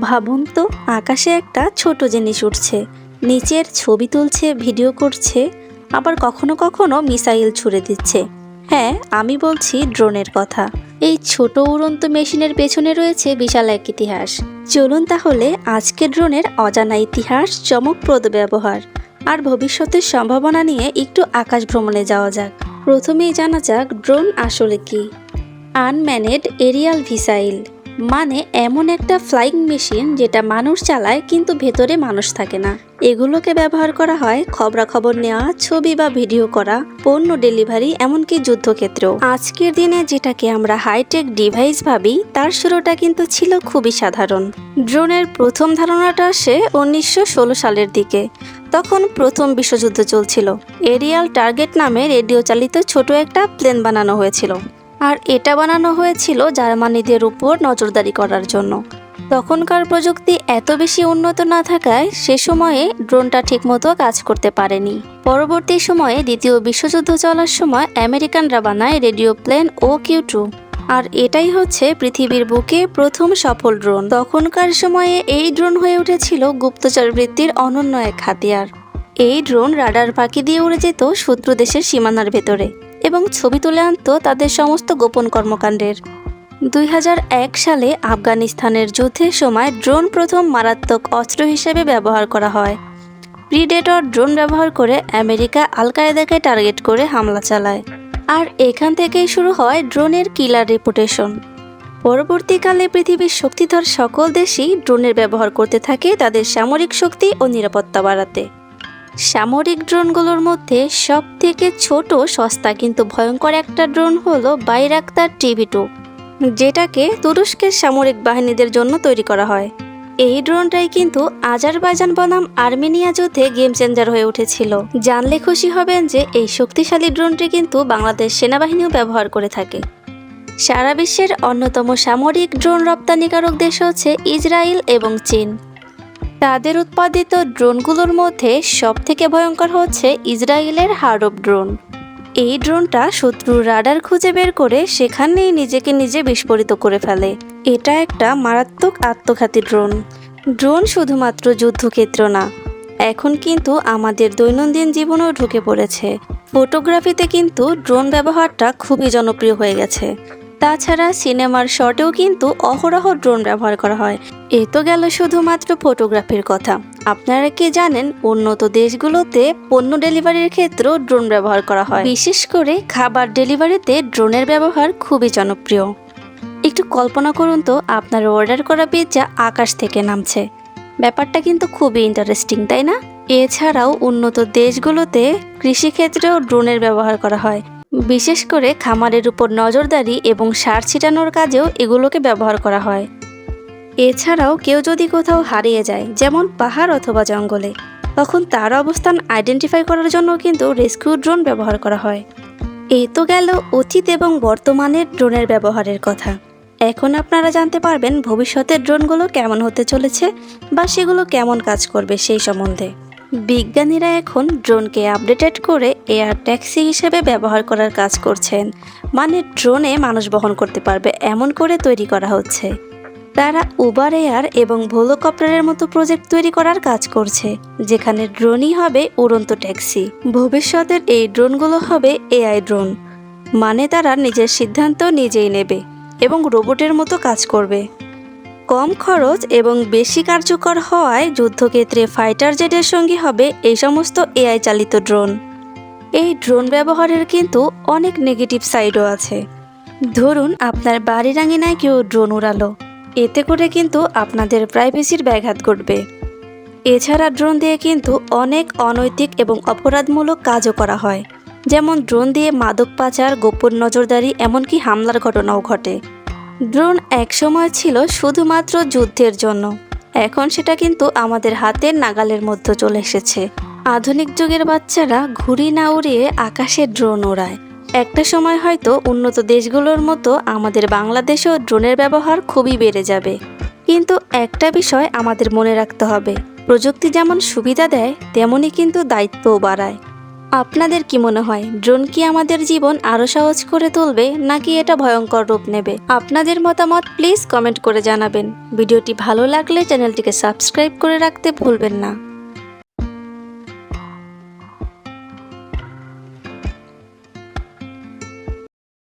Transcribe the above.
ভাবুন তো, আকাশে একটা ছোট জিনিস উঠছে। নিচের ছবি তুলছে, ভিডিও করছে, আবার কখনো কখনো মিসাইল ছুড়ে দিচ্ছে। হ্যাঁ আমি বলছি ড্রোনের কথা। এই ছোট উড়ন্ত মেশিনের পেছনে রয়েছে বিশাল এক ইতিহাস। চলুন তাহলে আজকে ড্রোনের অজানা ইতিহাস, চমকপ্রদ ব্যবহার আর ভবিষ্যতের সম্ভাবনা নিয়ে একটু আকাশ ভ্রমণে যাওয়া যাক। প্রথমেই জানা যাক ড্রোন আসলে কি। Unmanned aerial vehicle. মানে এমন একটা ফ্লাইং মেশিন যেটা মানুষ চালায় কিন্তু ভেতরে মানুষ থাকে না। এগুলোকে ব্যবহার করা হয় খবরাখবর নেওয়া, ছবি বা ভিডিও করা, পণ্য ডেলিভারি এমনকি যুদ্ধক্ষেত্রেও। আজকের দিনে যেটাকে আমরা হাইটেক ডিভাইস ভাবি, তার শুরুটা কিন্তু ছিল খুবই সাধারণ। ড্রোনের প্রথম ধারণাটা আসে উনিশশো ষোলো সালের দিকে, তখন প্রথম বিশ্বযুদ্ধ চলছিল। এরিয়াল টার্গেট নামে রেডিও চালিত ছোট একটা প্লেন বানানো হয়েছিল। আর এটা বানানো হয়েছিল জার্মানিদের উপর নজরদারি করার জন্য। তখনকার প্রযুক্তি এত বেশি উন্নত না থাকায় সে সময়ে ড্রোনটা ঠিকমতো কাজ করতে পারেনি। পরবর্তী সময়ে দ্বিতীয় বিশ্বযুদ্ধ চলার সময় আমেরিকানরা বানায় radio plane O Q two. আর এটাই হচ্ছে পৃথিবীর বুকে প্রথম সফল ড্রোন। তখনকার সময়ে এই ড্রোন হয়ে উঠেছিল গুপ্তচর বৃত্তির অনন্য এক হাতিয়ার। এই ড্রোন রাডার ফাঁকি দিয়ে উড়ে যেত শত্রু দেশের সীমানার ভেতরে। এবং ছবি তুলে আনতো তাদের সমস্ত গোপন কর্মকাণ্ডের। দুই হাজার এক সালে আফগানিস্তানের যুদ্ধের সময় ড্রোন প্রথম মারাত্মক অস্ত্র হিসেবে ব্যবহার করা হয়। প্রিডেটর ড্রোন ব্যবহার করে আমেরিকা আল কায়েদাকে টার্গেট করে হামলা চালায়। আর এখান থেকেই শুরু হয় ড্রোনের কিলার রেপুটেশন। পরবর্তীকালে পৃথিবীর শক্তিধর সকল দেশই ড্রোনের ব্যবহার করতে থাকে তাদের সামরিক শক্তি ও নিরাপত্তা বাড়াতে। সামরিক ড্রোনগুলোর মধ্যে সব থেকে ছোট সস্তা কিন্তু ভয়ঙ্কর একটা ড্রোন হলো বাইরাক্তার টিভি টু, যেটাকে তুরস্কের সামরিক বাহিনীদের জন্য তৈরি করা হয়। এই ড্রোনটাই কিন্তু আজারবাইজান বনাম আর্মেনিয়া যুদ্ধে গেম চেঞ্জার হয়ে উঠেছিল। জানলে খুশি হবেন যে এই শক্তিশালী ড্রোনটি কিন্তু বাংলাদেশ সেনাবাহিনীও ব্যবহার করে থাকে। সারা বিশ্বের অন্যতম সামরিক ড্রোন রপ্তানিকারক দেশ হচ্ছে ইসরায়েল এবং চীন। তাদের উৎপাদিত ড্রোনগুলোর মধ্যে সবথেকে ভয়ঙ্কর হচ্ছে ইসরায়েলের হার্ডপ ড্রোন। এই ড্রোনটা শত্রুর রাডার খুঁজে বের করে সেখানেই নিজেকে নিজে বিস্ফোরিত করে ফেলে। এটা একটা মারাত্মক আত্মঘাতী ড্রোন। ড্রোন শুধুমাত্র যুদ্ধক্ষেত্র না, এখন কিন্তু আমাদের দৈনন্দিন জীবনেও ঢুকে পড়েছে। ফটোগ্রাফিতে কিন্তু ড্রোন ব্যবহারটা খুবই জনপ্রিয় হয়ে গেছে। তাছাড়া সিনেমার শটেও কিন্তু অহরহ ড্রোন ব্যবহার করা হয়। এ তো গেল শুধুমাত্র ফটোগ্রাফির কথা। আপনারা কি জানেন, উন্নত দেশগুলোতে পণ্য ডেলিভারির ক্ষেত্রেও ড্রোন ব্যবহার করা হয়। বিশেষ করে খাবার ডেলিভারিতে ড্রোনের ব্যবহার খুবই জনপ্রিয়। একটু কল্পনা করুন তো, আপনার অর্ডার করা পিৎজা আকাশ থেকে নামছে। ব্যাপারটা কিন্তু খুবই ইন্টারেস্টিং তাই না? এছাড়াও উন্নত দেশগুলোতে কৃষিক্ষেত্রেও ড্রোনের ব্যবহার করা হয়। বিশেষ করে খামারের উপর নজরদারি এবং সার ছিটানোর কাজেও এগুলোকে ব্যবহার করা হয়। এছাড়াও কেউ যদি কোথাও হারিয়ে যায়, যেমন পাহাড় অথবা জঙ্গলে, তখন তার অবস্থান আইডেন্টিফাই করার জন্য কিন্তু রেস্কিউ ড্রোন ব্যবহার করা হয়। এই তো গেল অতীত এবং বর্তমানের ড্রোনের ব্যবহারের কথা। এখন আপনারা জানতে পারবেন ভবিষ্যতের ড্রোনগুলো কেমন হতে চলেছে বা সেগুলো কেমন কাজ করবে সেই সম্বন্ধে। বিজ্ঞানীরা এখন ড্রোনকে আপডেটেড করে এয়ার ট্যাক্সি হিসেবে ব্যবহার করার কাজ করছেন। মানে ড্রোনে মানুষ বহন করতে পারবে, এমন করে তৈরি করা হচ্ছে। তারা উবার এয়ার এবং ভোলোকপ্টারের মতো প্রজেক্ট তৈরি করার কাজ করছে, যেখানে ড্রোনই হবে উড়ন্ত ট্যাক্সি। ভবিষ্যতের এই ড্রোনগুলো হবে এআই ড্রোন। মানে তারা নিজের সিদ্ধান্ত নিজেই নেবে এবং রোবটের মতো কাজ করবে। কম খরচ এবং বেশি কার্যকর হওয়ায় যুদ্ধক্ষেত্রে ফাইটার জেটের সঙ্গী হবে এই সমস্ত এআই চালিত ড্রোন। এই ড্রোন ব্যবহারের কিন্তু অনেক নেগেটিভ সাইডও আছে। ধরুন আপনার বাড়ির আঙিনায় কেউ ড্রোন উড়ালো। এতে করে কিন্তু আপনাদের প্রাইভেসির ব্যাঘাত ঘটবে। এছাড়া ড্রোন দিয়ে কিন্তু অনেক অনৈতিক এবং অপরাধমূলক কাজও করা হয়। যেমন ড্রোন দিয়ে মাদক পাচার, গোপন নজরদারি, এমনকি হামলার ঘটনাও ঘটে। ড্রোন একসময় ছিল শুধুমাত্র যুদ্ধের জন্য। এখন সেটা কিন্তু আমাদের হাতের নাগালের মধ্যে চলে এসেছে। আধুনিক যুগের বাচ্চারা ঘুড়ি না উড়িয়ে আকাশে ড্রোন ওড়ায়। একটা সময় হয়তো উন্নত দেশগুলোর মতো আমাদের বাংলাদেশেও ড্রোনের ব্যবহার খুবই বেড়ে যাবে। কিন্তু একটা বিষয় আমাদের মনে রাখতে হবে। প্রযুক্তি যেমন সুবিধা দেয়, তেমনই কিন্তু দায়িত্বও বাড়ায়। আপনাদের কি মনে হয়, ড্রোন কি আমাদের জীবন আরও সহজ করে তুলবে, নাকি এটা ভয়ঙ্কর রূপ নেবে? আপনাদের মতামত প্লিজ কমেন্ট করে জানাবেন। ভিডিওটি ভালো লাগলে চ্যানেলটিকে সাবস্ক্রাইব করে রাখতে ভুলবেন না।